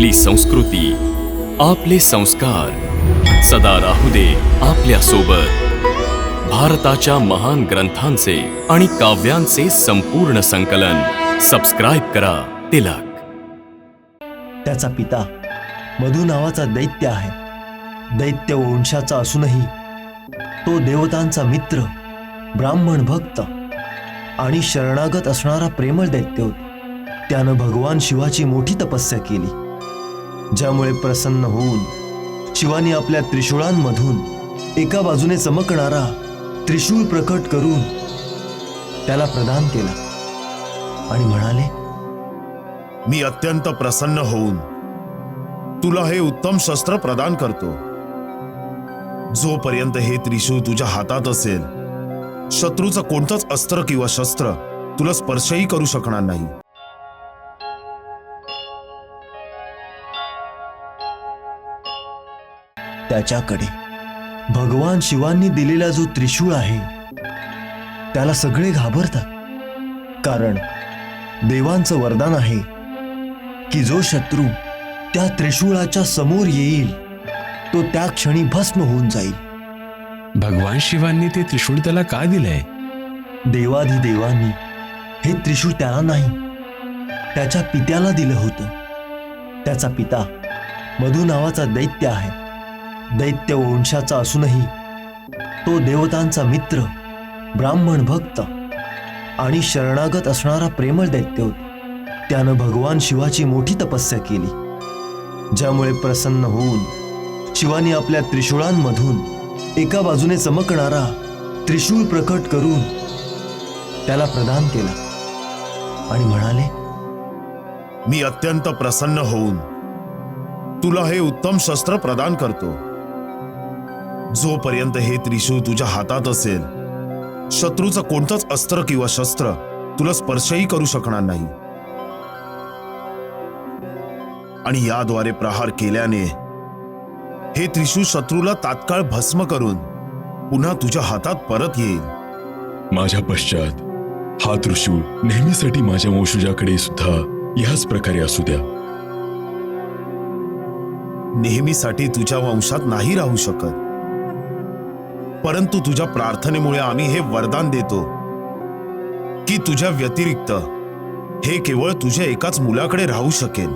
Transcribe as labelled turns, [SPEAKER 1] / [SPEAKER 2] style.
[SPEAKER 1] आपली संस्कृती आपले संस्कार. सदा राहू दे आपल्यासोबत भारताच्या महान ग्रंथांचे आणि काव्यांचे संपूर्ण संकलन. सबस्क्राईब करा तिलक.
[SPEAKER 2] त्याचा पिता मधु नावाचा दैत्य आहे. दैत्य वंशाचा असूनही तो देवतांचा मित्र ब्राह्मण भक्त आणि शरणागत असणारा प्रेमळ दैत्य होता. त्यानं भगवान शिवाची मोठी तपस्या केली. ज्यामुळे प्रसन्न होऊन शिवानी आपल्या त्रिशूळांमधून एका बाजूने चमकणारा त्रिशूळ प्रकट करून त्याला प्रदान केला. आणि म्हणाले
[SPEAKER 3] मी अत्यंत प्रसन्न होऊन तुला हे उत्तम शस्त्र प्रदान करतो. जोपर्यंत हे त्रिशूळ तुझ्या हातात असेल शत्रूचं कोणतंच अस्त्र किंवा शस्त्र तुला स्पर्शही करू शकणार नाही.
[SPEAKER 2] त्याच्याकडे. भगवान शिवांनी दिलेला जो त्रिशूळ आहे त्याला सगळे घाबरतात. कारण देवांचं वरदान आहे की जो शत्रू त्या त्रिशूळाच्या समोर येईल तो त्या क्षणी भस्म होऊन जाईल.
[SPEAKER 4] भगवान शिवांनी ते त्रिशूळ त्याला का दिलंय?
[SPEAKER 2] देवाधिदेवांनी हे त्रिशूळ त्याला नाही त्याच्या पित्याला दिलं होतं. त्याचा पिता मधु नावाचा दैत्य आहे. दैत्य वंशाचा असूनही तो देवतांचा मित्र ब्राह्मण भक्त आणि शरणागत असणारा प्रेमळ दैत्य होता. त्यानं भगवान शिवाची मोठी तपस्या केली ज्यामुळे प्रसन्न होऊन शिवानी आपल्या त्रिशूळांमधून एका बाजूने चमकणारा त्रिशूळ प्रकट करून त्याला प्रदान केला आणि म्हणाले
[SPEAKER 3] मी अत्यंत प्रसन्न होऊन तुला हे उत्तम शस्त्र प्रदान करतो. जोपर्यंत हे त्रिशूळ तुझ्या हातात असेल शत्रूचं कोणतंच अस्त्र किंवा शस्त्र तुला स्पर्शही करू शकणार नाही. आणि याद्वारे प्रहार केल्याने हे त्रिशूळ शत्रूला तात्काळ भस्म करून पुन्हा तुझ्या हातात परत येईल.
[SPEAKER 5] माझ्या पश्चात हा त्रिशूळ नेहमीसाठी माझ्या वंशजाकडे सुद्धा ह्याच प्रकारे असू द्या.
[SPEAKER 3] नेहमीसाठी तुझ्या वंशात नाही राहू शकत. परंतु तुझ्या प्रार्थनेमुळे आम्ही हे वरदान देतो की तुझ्या व्यतिरिक्त हे केवळ तुझ्या एकाच मुलाकडे राहू शकेल